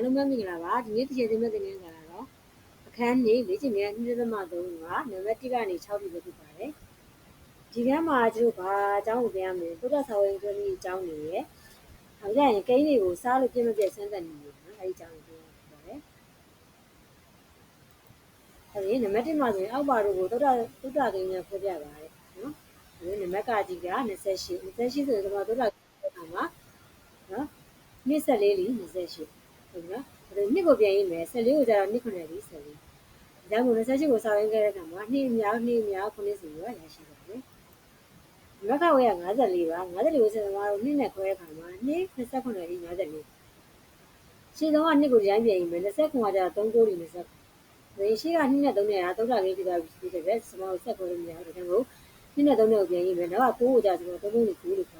အားလုံးပဲမင်္ဂလာပါဒီနေ့တစ်ချက်သင်မဲ့သင်ခန်းစာကတော့အခန်းနေလေ့ကျင့်ခန်း2.3ကနံပါတ်1ကနေ6ပြီးပဲဖြစ်ပါတယ်ဒီကမ်းမှာကျတို့ဘာအကြောင်းကိုသင်ရမလဲသုဒ္ဓဆောင်းရင်ပြောပြီးအကြောင်းတွေရယ်နောက်ကြရင်ကိန်းတွေကိုစားလို့ပြည့်မပြည့်ဆန်းသက်နေတယ်နော်အဲဒီအကြောင်းကိုပြောရပါတယ်အဲဒီနံပါတ်1မှာဆိုရင်အောက်ပါတို့ကိုသုဒ္ဓသုဒ္ဓကိန်းနဲ့ဖွင့်ပြပါတယ်နော်ဒီနံပါတ်ကကြီးက28 28ဆိုရင်ကျွန်တော်သုဒ္ဓကိန်းမှာနော်24လီ28 ဟုတ်ပြီနော်ဒါနှစ်ကိုပြန်ရေးမယ်14ကိုကျတော့နှစ်9လီ14ဒါမှမဟုတ်28ကိုစာရင်းခဲ့တဲ့အခါမှာနှစ်မြောက်နှစ်မြောက်9ဆိုပြီးတော့ရရှိပါတယ်မကဝေးက54ပါ54ကိုစံတော်တို့နှစ်နဲ့ခွဲတဲ့အခါမှာနှစ်29လီ54ရှင်းတော့ကနှစ်ကိုရိုင်းပြန်ရေးမယ်29ကကျတော့3ကိုလီ29ဒါရှိကနှစ်နဲ့3နဲ့ကသုဒ္ဓကိန်းပြသွားပြီဖြစ်တဲ့စမောဆက်ခွဲလို့မရဘူးဒါကြောင့်မို့နှစ်နဲ့3နဲ့ကိုပြန်ရေးမယ်နောက်က9ကိုကျတော့3ကိုလီ9လို့ခေါ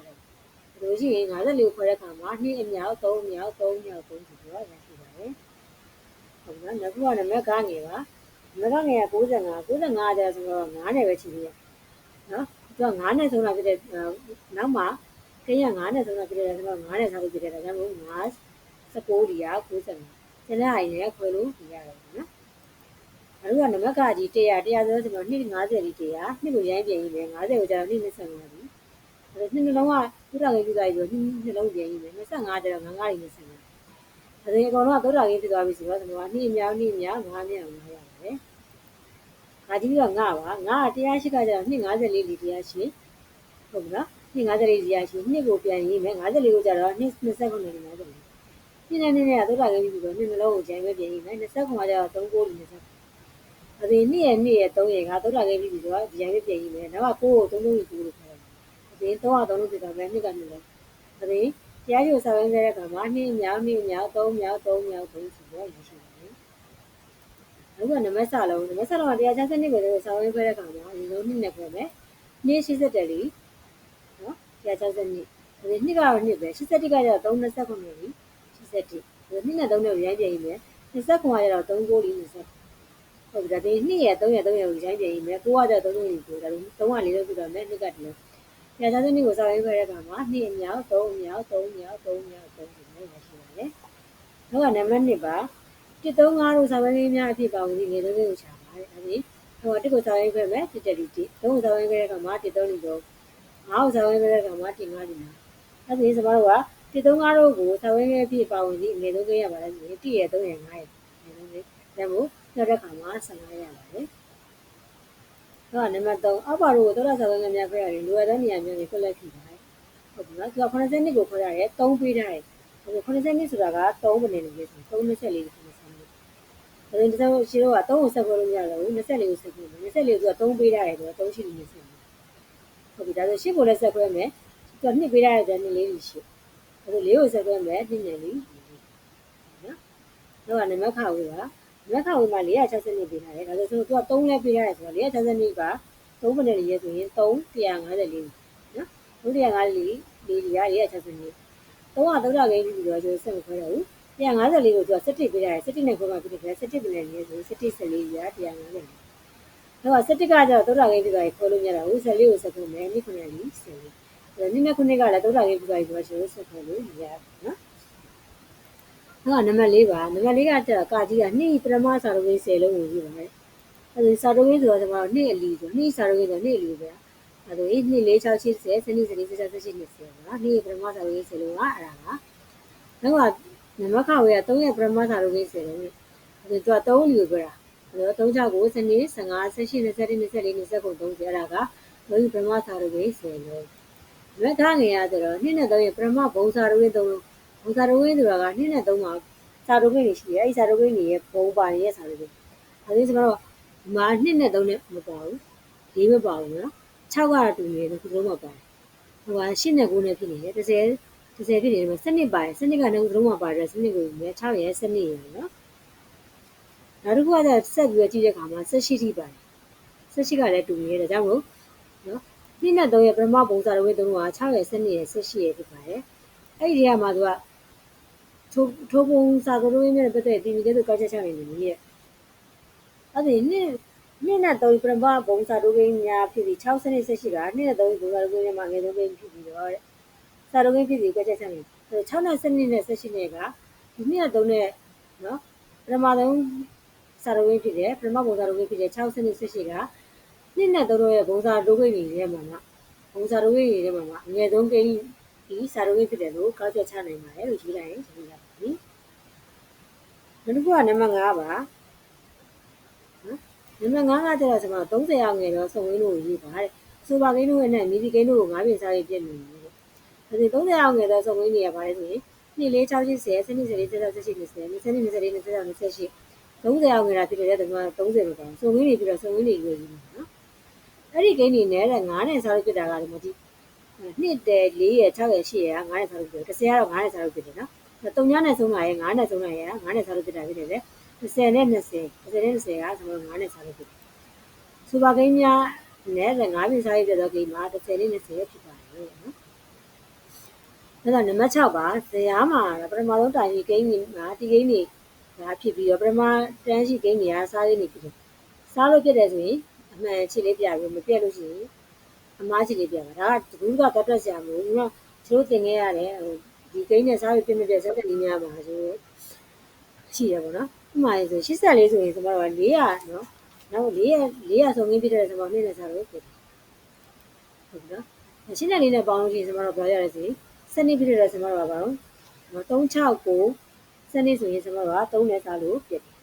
်တယ် လို့ရှိရင်54ကိုခွဲတဲ့အခါမှာ2အမြောက်3အမြောက်3မြောက်3ဆိုပြီးတော့ရရှိပါတယ်။ဟုတ်နော်နောက်ခုကနမကငယ်ပါ။နမကငယ်က95 95ကျတော့ဆိုတော့9နဲ့ပဲချီပြီးရ။နော်သူက9နဲ့ဆုံးတာဖြစ်တဲ့နောက်မှာကင်းရ9နဲ့ဆုံးတာဖြစ်တဲ့ဆိုတော့9နဲ့စားလို့ဖြစ်တဲ့ဒါကြောင့်မို့9 19ဒီက95ကျန်တဲ့အိမ်နဲ့ခွဲလို့ပြရတယ်နော်။အခုကနမကကြီး100 100ဆိုတော့ကျွန်တော်250ဒီ100နှစ်ကိုရိုင်းပြင်ရေးမယ်50ကိုကျတော့225ဒီအဲ့ နှစ်နှလုံးကသုဒ္ဓဂိမ်းပြသွားပြီဆိုနှစ်နှလုံးပြင်ရေးမယ်25ကျတော့ငငါးရီ25ဒါဆိုရင်အကောင်တော့သုဒ္ဓဂိမ်းပြသွားပြီဆိုတော့ကျွန်တော်ကနှစ်မြောက်နှစ်မြောက်5မြောက်5ရပါတယ်ငါကြီးကငါပါငါက108ကကျတော့နှစ်54လီတရားရှိဟုတ်ပြီနော်နှစ်54လီတရားရှိနှစ်ကိုပြန်ရေးမယ်54ကိုကျတော့နှစ်29လီ50လီနှစ်နဲ့နှစ်နဲ့ကသုဒ္ဓဂိမ်းပြီးတော့နှစ်နှလုံးကိုဂျိုင်းပဲပြင်ရေးမယ်29ကကျတော့3ကိုလီ20ဒါဆိုရင်နှစ်ရဲ့နှစ်ရဲ့3ရဲ့ကသုဒ္ဓဂိမ်းပြီးဆိုတော့ဂျိုင်းပဲပြင်ရေးမယ်နောက်က9ကို3လုံးကြီး9လို့ခေါ်တယ် သတင်း303လို့ပြတာပဲနှစ်ကနှစ်လုံးသတင်းတရားရုံဆောင်ရင်းခဲ့တဲ့အခါမှာနှစ်မြောက်နှစ်မြောက်3မြောက်3မြောက်3ဆိုတော့ရရှိတယ်။အခုကနမစလုံးနမစလုံးကတရားချစနစ်ကိုဆောင်ရင်းခဲ့တဲ့အခါမှာဒီလိုနှစ်နဲ့ဖွဲ့မယ်။နှစ်80လီနော်တရားချစနစ်ဒီနှစ်ကတော့နှစ်ပဲ81ကကျတော့329လီ81ဒီနှစ်နဲ့3နဲ့ရိုင်းပြန်ရေးမယ်29ကကျတော့3ကိုလီ20ဟုတ်ပြီဒါဒီနှစ်ရဲ့3ရဲ့3ရဲ့ကိုရိုင်းပြန်ရေးမယ်9ကကျတော့3ကိုလီကိုဒါ3က4လို့ပြတော့မယ်နှစ်ကတည်းက ညချာစနစ်ကိုစောင့်ရင်းခဲ့တဲ့အခါမှာ2အမြောက်3အမြောက်3အမြောက်3အမြောက်3ဒီလိုရရှိပါတယ်။နောက်ကနံပါတ်1ပါ135လို့စာဝဲလေးများအဖြစ်ပါဝင်ပြီးငယ်ဆုံးလေးကိုချပါတယ်။အဲဒီဟိုတစ်ကိုစောင့်ရင်းခဲ့မယ်1တက်တီ1 3ကိုစောင့်ရင်းခဲ့တဲ့အခါမှာ1 3လီ3 5ကိုစောင့်ရင်းခဲ့တဲ့အခါမှာ1 5လီ5အဲဒီစပါးတော့က135လို့ကိုစောင့်ရင်းခဲ့ပြီးပါဝင်ပြီးငယ်ဆုံးလေးရပါတယ်ဆိုရင်1ရဲ့3ရဲ့5ရဲ့ငယ်ဆုံးလေးဒါမို့နောက်တဲ့အခါမှာ15ရပါတယ်။ တော့နံပါတ်3အောက်ပါတို့ကိုသောတာဆောင်းငယ်များခွဲရတယ်လိုအပ်တဲ့နေရာမျိုးတွေခွဲလိုက်ဖြစ်ပါတယ်ဟုတ်ပြီနော်သူက80နှစ်ကိုခွဲရတယ်3ပေးထားတယ်ဒါဆို80နှစ်ဆိုတာက3ဘယ်နဲ့လဲဆို3 24လေး80နှစ်ဒါဆိုဒီတော့ရှိတော့က3ကိုဆက်ခွဲလို့မရတော့ဘူး24ကိုဆက်ခွဲမယ်24ကိုသူက3ပေးထားတယ်ဆိုတော့3ရှိလို့20ဟုတ်ပြီဒါဆို10ကိုလည်းဆက်ခွဲမယ်သူက2ပေးထားတဲ့2လေးကြီးရှိဒါဆို4ကိုဆက်ခွဲမယ်2နဲ့လေးနော်တော့ကနံပါတ်ခါဝေးပါ လက်ခဝေးမှာ460နှစ်ပေးထားတယ်ဒါဆိုသူက3လဲပေးထားတယ်ဆိုတော့460နှစ်က3ဘယ်နဲ့ရဲဆိုရင်3 154နော်350လေးလေးရ460နှစ်3က3လကိန်းပြီးတော့ကျွန်တော်ဆက်မခွဲတော့ဘူး154ကိုသူက17ပေးထားတယ်17နဲ့ခွဲမှဖြစ်တယ်17ဘယ်နဲ့ရဲဆို17 14ရ150တော့17ကကျတော့3လကိန်းပြီးတော့ခွဲလို့မရတော့ဘူး14ကိုဆက်ခွဲမယ်2 9လေး14ဒါနည်းနည်းခုနှစ်ကလည်း3လကိန်းပြီးတော့ကျွန်တော်ဆက်ခွဲလို့ရနော် ဟုတ်ကနံပါတ်၄ပါနံပါတ်၄ကကျတော့ကာကြီးကနှစ်ပထမစာတော်ကြီး10လုံးဝင်ပြီပါမယ်အဲဒီစာတော်ကြီးဆိုတော့ကျွန်တော်နှစ်အလီဆိုနှစ်စာတော်ကြီးဆိုနှစ်အလီပဲအဲဒါကြီးနှစ်၄6 80စနစ်စနစ်စစစရှိ20ပါနှစ်ပထမစာတော်ကြီး10လုံးကအဲ့ဒါပါနောက်ကနံပါတ်ခဝေးက3ရဲ့ပထမစာတော်ကြီး10လုံးအဲဒီသူက3လီကိုပြောတာအဲတော့369စနစ်15 18 20 24 29 30အဲ့ဒါကဘုရားပထမစာတော်ကြီး10လုံးလက်ခငယ်ရဆိုတော့နှစ်နဲ့3ရဲ့ပထမဘုံစာတော်ကြီး3လုံး ဘုံစာတော်ကြီးဆိုတာကနှစ်နဲ့3မှာစာတော်ကြီးတွေရှိတယ်အဲဒီစာတော်ကြီးတွေရဲ့ဘုံပါရဲ့စာတော်ကြီးအဲဒီဆိုတော့ဒီမှာနှစ်နဲ့3နဲ့မပါဘူး၄မပါဘူးနော်6ကတူနေတယ်ဒီလိုမှပါတယ်ဟိုက8နဲ့9နဲ့ဖြစ်နေတယ်30 30ဖြစ်နေတယ်စနစ်ပါတယ်စနစ်ကလည်းလုံးဝပါတယ်စနစ်ကိုမြဲ6ရဲ့စနစ်ရယ်နော်နောက်တစ်ခုကဆက်ပြီးတော့ကြည့်တဲ့အခါမှာဆက်ရှိထိပါတယ်ဆက်ရှိကလည်းတူနေတယ်ဒါကြောင့်မို့နော်နှစ်နဲ့3ရဲ့ပထမပုံစံတော်ဝေး3က6ရဲ့စနစ်ရဲ့ဆက်ရှိရဲ့ဖြစ်ပါတယ်အဲ့ဒီထဲမှာသူကထိုးထိုးပုံစာကလေးနဲ့ပတ်သက်တီဗီကဲဆိုကောက်ချက်ချနေနေရဲ့အဲ့ဒီနှစ်နှစ်နဲ့သုံးပြမဘုံစာတို့က င်းများဖြစ်ပြီး6စနစ်ဆက်ရှိတာနှစ်နဲ့သုံးဘုံစာတို့ကင်းမှာငယ်ဆုံးကင်းဖြစ်ပြီးတော့စာတို့ကင်းဖြစ်ပြီးကောက်ချက်ချနေ6နဲ့စနစ်နဲ့ဆက်ရှိနေကဒီနှစ်နဲ့သုံးနဲ့နော်ပထမဆုံးစာရဝင်းဖြစ်တယ်ပထမဘုံစာရဝင်းဖြစ်တယ်6စနစ်18ကနှစ်နဲ့တော့ရဲ့ဘုံစာဒုကိန်းတွေထဲမှာမှာဘုံစာဒုကိန်းတွေထဲမှာမှာအငယ်ဆုံးကိန်းဒီစာရဝင်းဖြစ်တယ်လို့ကောက်ချက်ချနိုင်ပါတယ်လို့ရေးလိုက်ရင်ရေးရပါပြီ နောက်တစ်ခုကနံပါတ်5ပါနော်နံပါတ်5ကကျတော့ကျွန်တော်30အောင်ငယ်တော့စုံဝင်းလို့ရေးပါတဲ့ဆိုပါကိန်းတို့နဲ့မီဒီကိန်းတို့ကို9ပြင်စားရေးပြည့်နေတယ်ဒါဆို30အောင်ငယ်တော့စုံဝင်းနေရပါတယ်ဆိုရင်နှစ်လေး6 80စနစ်စလေး7 8 20 20စနစ်20 20 28 30အောင်ငယ်တာဖြစ်တဲ့တမန်30လို့ပေါ့စုံဝင်းနေပြီးတော့စုံဝင်းနေရေးရေးနော်အဲ့ဒီကိန်းနေနဲ့တဲ့9နဲ့စားလို့ပြတာကလည်းမကြည့်နှစ်တယ်4ရ6ရ8ရ9နဲ့စားလို့ပြတယ်30ကတော့9နဲ့စားလို့ပြတယ်နော် တုံညာနဲ့ဆုံးတာရဲ့9နဲ့ဆုံးတာရဲ့9နဲ့စားလို့ပြတာဖြစ်တယ်လေ30နဲ့20 30နဲ့20ကကျွန်တော်9နဲ့စားလို့ပြတယ်စူပါကိန်းများနဲ့9ပြင်စားရပြတော့ကိန်းမှာ30နဲ့20ဖြစ်ပါတယ်နော်အဲ့ဒါနံပါတ်6ပါဇရာမှာပထမဆုံးတိုင်ကြီးဂိမ်းကြီးမှာဒီဂိမ်းကြီးဒါဖြစ်ပြီးတော့ပထမတန်းရှိဂိမ်းကြီးကစားရင်းနေဖြစ်တယ်စားလို့ဖြစ်တယ်ဆိုရင်အမှန်ချစ်လေးပြပြီးမပြက်လို့ရှိရင်အမားချစ်လေးပြပါဒါကဘူးကတက်တက်ဆရာမလို့ကျွန်တော်သင်ခဲ့ရတယ်ဟို ဒီဂိမ်းနဲ့စားပြီးပြမပြက်စက်တဲ့နည်းများပါဆိုရှိရပါတော့ဥပမာဆို84ဆိုရင်ကျွန်တော်က400နော်နောက်400 400ဆုံးရင်းဖြစ်တဲ့ကျွန်တော်နေ့နဲ့စားလို့ဖြစ်တယ်ဟုတ်ပြီနော်ရှင်းတဲ့လေးနဲ့ပေါင်းလို့ရှိရင်ကျွန်တော်တို့ပြောရရစီစနစ်ဖြစ်တဲ့ကျွန်တော်တို့ကဘာလို့369စနစ်ဆိုရင်ကျွန်တော်တို့က3နဲ့စားလို့ဖြစ်တယ်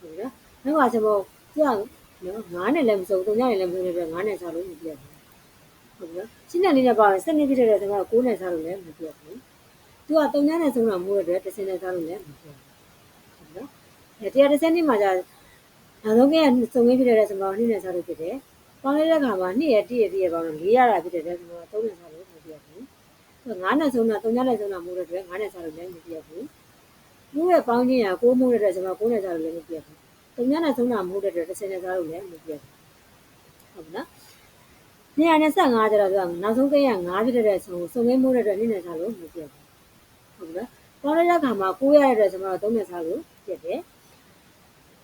ဟုတ်ပြီနော်နောက်ကကျွန်တော်သူကနော်9နဲ့လည်းမစုံ3နဲ့လည်းမစုံတဲ့အတွက်9နဲ့စားလို့မပြတ်ဘူးဟုတ်ပြီနော် ရှင်းတဲ့လေးနဲ့ပေါင်းရင်စနစ်ဖြစ်တဲ့ကျွန်တော်က9နဲ့စားလို့လည်းမပြတ်ဘူးသူက3နဲ့ဆုံးတာမဟုတ်တဲ့အတွက်10နဲ့စားလို့လည်းမပြတ်ဘူးဟုတ်ပြီနော်တရားတစ်စနစ်မှာじゃနောက်ဆုံးကစုံရင်းဖြစ်တဲ့ကျွန်တော်2နဲ့စားလို့ဖြစ်တယ်ပေါင်းလိုက်တဲ့အခါမှာ2ရဲ့1ရဲ့1ရဲ့ပေါင်းတော့4ရတာဖြစ်တဲ့အတွက်ကျွန်တော်3နဲ့စားလို့မပြတ်ဘူး9နဲ့ဆုံးတာ3နဲ့ဆုံးတာမို့တဲ့အတွက်9နဲ့စားလို့လည်းမပြတ်ဘူးမိုးရဲ့ပေါင်းခြင်းက6မိုးတဲ့အတွက်ကျွန်တော်9နဲ့စားလို့လည်းမပြတ်ဘူး3နဲ့ဆုံးတာမို့တဲ့အတွက်10နဲ့စားလို့လည်းမပြတ်ဘူးဟုတ်ပြီနော် 225ကျတော့သူကနောက်ဆုံးကိန်းက9ဖြစ်တဲ့ဆုံးစုံကိန်းမိုးတဲ့အတွက်2နဲ့စားလို့မပြတ်ဘူးဟုတ်ပြီနော်ပေါင်းလိုက်တဲ့အခါမှာ9ရတဲ့အတွက်ကျွန်တော်3နဲ့စားလို့ပြတ်တယ်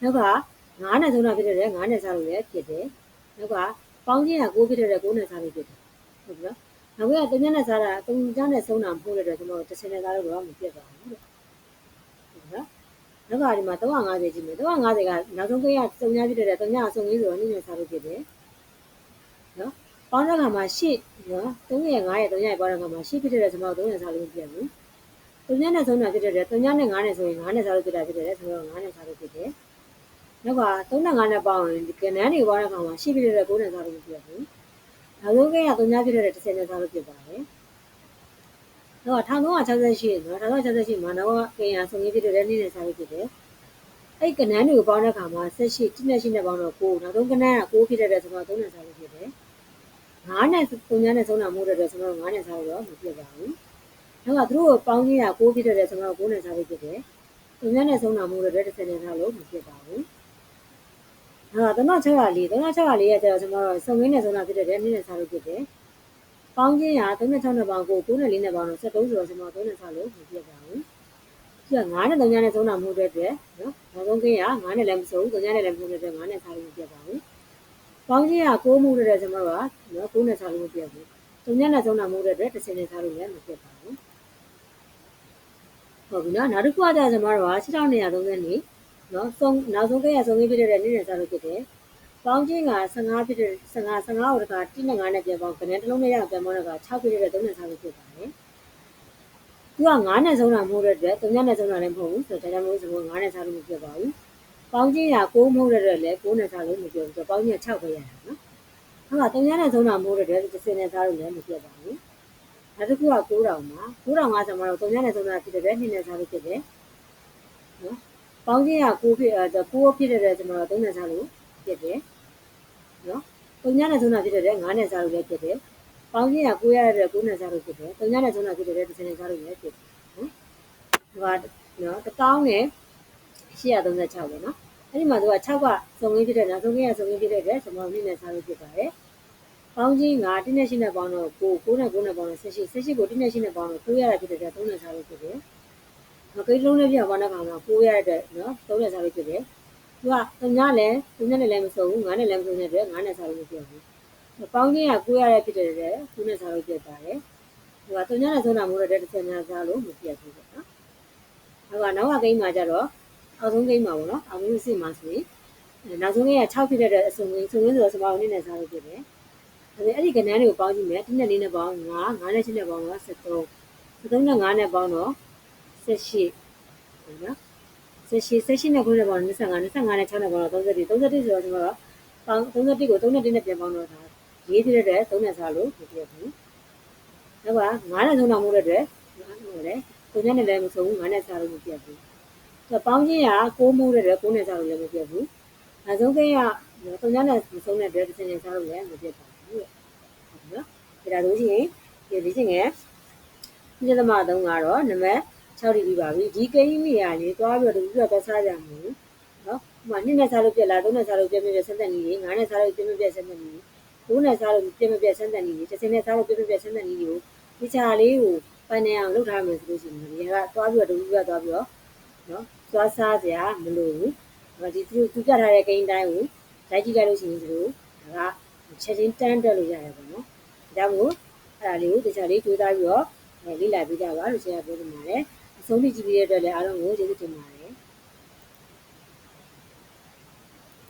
နောက်က9နဲ့ဆုံးတာဖြစ်တဲ့အတွက်9နဲ့စားလို့လည်းပြတ်တယ်နောက်ကပေါင်းခြင်းက6ဖြစ်တဲ့အတွက်9နဲ့စားလို့ပြတ်တယ်ဟုတ်ပြီနော်နောက်ကတညနဲ့စားတာတုံကြနဲ့ဆုံးတာမဟုတ်တဲ့အတွက်ကျွန်တော်တစ်စင်နဲ့စားလို့တော့မပြတ်ပါဘူးလို့ဟုတ်နော်နောက်ကဒီမှာ350ကြည့်မယ်350ကနောက်ဆုံးကိန်းကစုံညာဖြစ်တဲ့အတွက်တုံညာစုံကြီးဆိုတော့နည်းနည်းစားလို့ပြတ်တယ်နော် ပေါင်းတဲ့ခါမှာ8နော်3ရဲ့9ရဲ့3ရဲ့ပေါင်းတဲ့ခါမှာ8ဖြစ်တဲ့အတွက်ကျွန်တော်3နဲ့စားလို့မပြတ်ဘူးတုံညာနဲ့ဆုံးတာဖြစ်တဲ့အတွက်တုံညာနဲ့9နဲ့ဆိုရင်9နဲ့စားလို့ပြတ်တာဖြစ်တဲ့အတွက်ကျွန်တော်9နဲ့စားလို့ပြတ်တယ်နောက်က3နဲ့5နဲ့ပေါင်းရင်ကနန်းတွေပေါင်းတဲ့ခါမှာ8ဖြစ်တဲ့အတွက်9နဲ့စားလို့မပြတ်ဘူးနောက်ဆုံးကိန်းက3ညဖြစ်တဲ့30နဲ့စားလို့ဖြစ်ပါတယ်။တော့1368နော်1368မှာတော့ကိန်းကဆုံးရဖြစ်တဲ့နေ့နဲ့စားလို့ဖြစ်တယ်။အဲ့ကနန်းတွေကိုပေါင်းတဲ့အခါမှာ78တိနဲ့ရှိနဲ့ပေါင်းတော့9နောက်ဆုံးကနန်းက9ဖြစ်တဲ့အတွက်ကျွန်တော်3နဲ့စားလို့ဖြစ်တယ်။ 9နဲ့3ညနဲ့ဆုံးတာမဟုတ်တဲ့အတွက်ကျွန်တော်9နဲ့စားလို့တော့မဖြစ်ပါဘူး။နောက်ကသူတို့ပေါင်းခြင်းက9ဖြစ်တဲ့အတွက်ကျွန်တော်9နဲ့စားလို့ဖြစ်တယ်။3ညနဲ့ဆုံးတာမဟုတ်တဲ့အတွက်30နဲ့စားလို့မဖြစ်ပါဘူး။အဲ့တော့3604 3604ရဲ့ကျတော့ကျွန်တော်တို့စုံရင်းနဲ့ဆုံးတာဖြစ်တဲ့တဲ့နည်းနဲ့စားလို့ဖြစ်တယ်။ပေါင်းခြင်းက36နဲ့ပေါင်းကို9နဲ့4နဲ့ပေါင်းတော့73ဆိုတော့ကျွန်တော်3နဲ့စားလို့မပြတ်ပါဘူး။ပြီးတော့9နဲ့3နဲ့ဆုံးတာမဟုတ်တဲ့အတွက်နော်။နောက်ဆုံးကင်းက9နဲ့လည်းမဆုံးဘူး3နဲ့လည်းမဆုံးတဲ့အတွက်9နဲ့စားလို့မပြတ်ပါဘူး။ ပေါင်းခြင်းက9မှုတဲ့ကျွန်တော်တို့ကနော်9နဲ့စားလို့မပြတ်ဘူး။3နဲ့ဆုံးတာမဟုတ်တဲ့အတွက်10နဲ့စားလို့လည်းမပြတ်ပါဘူး။ဟုတ်ပြီနော်။နောက်တစ်ခုကကျကျွန်တော်တို့က6230နေနော်ဆုံးနောက်ဆုံးကိန်းရဆုံးကိန်းဖြစ်တဲ့နေ့နဲ့စားလို့ဖြစ်တယ်။ပေါင်းချင်းက15ဖြစ်တဲ့15 15ဟိုတက1နဲ့9နဲ့ပြန်ပေါင်းကနေတစ်လုံးနဲ့ရပြန်ပေါင်းတော့6ဖြစ်တဲ့3နဲ့စားလို့ဖြစ်ပါတယ်။သူက9နဲ့ဆုံးတာမဟုတ်တဲ့အတွက်3နဲ့ဆုံးတာလည်းမဟုတ်ဘူးဆိုတော့ဒါကြောင့်မို့ဆို9နဲ့စားလို့မဖြစ်ပါဘူး။ ပေါင်းချင်းက6မဟုတ်တဲ့အတွက်လည်း9နဲ့စားလို့မဖြစ်ဘူးဆိုတော့ပေါင်းချင်း6ပဲရတာနော်။ဟုတ်ကဲ့3နဲ့ဆုံးတာမဟုတ်တဲ့အတွက်10နဲ့စားလို့လည်းမဖြစ်ပါဘူး။နောက်တစ်ခုက9000မှာ9000ကဆိုမှတော့3နဲ့ဆုံးတာဖြစ်တဲ့အတွက်2နဲ့စားလို့ဖြစ်တယ်။နော်ပေါင်းခြင်းက6ဖြစ်အဲ6ဖြစ်တဲ့ကျွန်တော်တို့3နဲ့စားလို့ဖြစ်တယ်နော်3ညနဲ့ဆုံးတာဖြစ်တဲ့9နဲ့စားလို့လည်းဖြစ်တယ်ပေါင်းခြင်းက9ရတဲ့9နဲ့စားလို့ဖြစ်တယ်3ညနဲ့ဆုံးတာဖြစ်တဲ့10နဲ့စားလို့လည်းဖြစ်တယ်နော်ဒီကနော်1000နဲ့ 836ပဲနော်အဲ့ဒီမှာသူက6ကစုံရင်းဖြစ်တဲ့နောက်ဆုံးကစုံရင်းဖြစ်တဲ့အတွက်ကျွန်တော်2နဲ့စားလို့ဖြစ်ပါတယ်ပေါင်းခြင်းက1နဲ့8နဲ့ပေါင်းတော့9 9နဲ့9နဲ့ပေါင်းတော့18 18ကို1နဲ့8နဲ့ပေါင်းတော့9ရတာဖြစ်တဲ့အတွက်3နဲ့စားလို့ဖြစ်တယ်မကိန်းလုံးလေးပြပါတဲ့ခါမှာပိုးရတဲ့နော်သုံးနဲ့စားလို့ဖြစ်တယ်။သူကသူညလည်းသူညနဲ့လည်းမစုံဘူးငါနဲ့လည်းမစုံတဲ့အတွက်ငါနဲ့စားလို့မဖြစ်ဘူး။ပေါင်းချင်းကကိုးရတဲ့ဖြစ်တဲ့အတွက်သူနဲ့စားလို့ဖြစ်ပါတယ်။သူကသူညနဲ့စုံတာမို့တဲ့တစ်ချက်များစားလို့မဖြစ်ဘူးပေါ့နော်။အနောက်ကနောက်ကဂိမ်းမှာကျတော့ အောက်ဆုံးဂိမ်းမှာပေါ့နော်အောက်ဆုံးစစ်မှာဆိုရင်နောက်ဆုံးဂိမ်းက6ဖြစ်တဲ့အစုံဂိမ်းစုံဂိမ်းဆိုတော့စမောင်းနေနဲ့စားလို့ဖြစ်တယ်အဲ့အဲ့ဒီကဏ္ဍတွေကိုပေါင်းကြည့်မယ်1နဲ့4နဲ့ပေါင်း9 9နဲ့7နဲ့ပေါင်းတော့73 73နဲ့5နဲ့ပေါင်းတော့78ဟုတ်နော်78 78နဲ့9နဲ့ပေါင်း25 25နဲ့6နဲ့ပေါင်းတော့31 31ဆိုတော့ကျွန်တော်ပေါင်း31ကို3နဲ့1နဲ့ပြန်ပေါင်းတော့ဒါရေးပြတဲ့အတွက်3နဲ့စားလို့မပြတ်ဘူးနောက်က9နဲ့3နဲ့မို့တဲ့အတွက်ဟုတ်တယ်ကိုညနဲ့လည်းမဆုံးဘူး9နဲ့စားလို့မပြတ်ဘူး ဆိုပေါင်းချင်းက6မိုးတဲ့အတွက်9နဲ့စားလို့လည်းမပြတ်ဘူးနောက်ဆုံးကိန်းက3ညနဲ့မဆုံးတဲ့အတွက်တစ်စနဲ့စားလို့လည်းမပြတ်ပါဘူးတဲ့ဟုတ်နော်ဒါလို့ရှိရင်ဒီလေ့ကျင့်ငယ်ညသမ3ကတော့နံပါတ်6ဒီပြီးပါပြီဒီကိန်းမိရာလေးသွားပြီးတော့ဒီပြီးတော့စားကြမှာနော်ဟိုမှာ2နဲ့စားလို့ပြက်လား3နဲ့စားလို့ပြက်ပြက်ဆက်သက်နေနေ9နဲ့စားလို့ပြက်ပြက်ဆက်သက်နေနေ9နဲ့စားလို့ပြက်ပြက်ဆက်သက်နေနေတစ်စနဲ့စားလို့ပြက်ပြက်ဆက်သက်နေနေကိုဒီချာလေးကိုပိုင်နေအောင်လုပ်ထားမယ်ဆိုလို့ရှိရင်ဒီကသွားပြီးတော့ဒီပြီးတော့သွားပြီးတော့ နော်သွားစားကြမလို့ဘူး။ဒီသူသူပြထားတဲ့ကိန်းတိုင်းကိုလိုက်ကြည့်လိုက်လို့ရှိရင်ဒီလိုဒါကချက်ချင်းတန်းတက်လို့ရတယ်ပေါ့နော်။ဒါကြောင့်မို့အဲ့ဒါလေးကိုတခြားလေးတွေးသားပြီးတော့လေ့လာပြီးကြပါလို့ဆရာပြောနေပါတယ်။အဆုံးထိကြည့်ပြီးတဲ့အတွက်လည်းအားလုံးကိုကျေးဇူးတင်ပါတယ်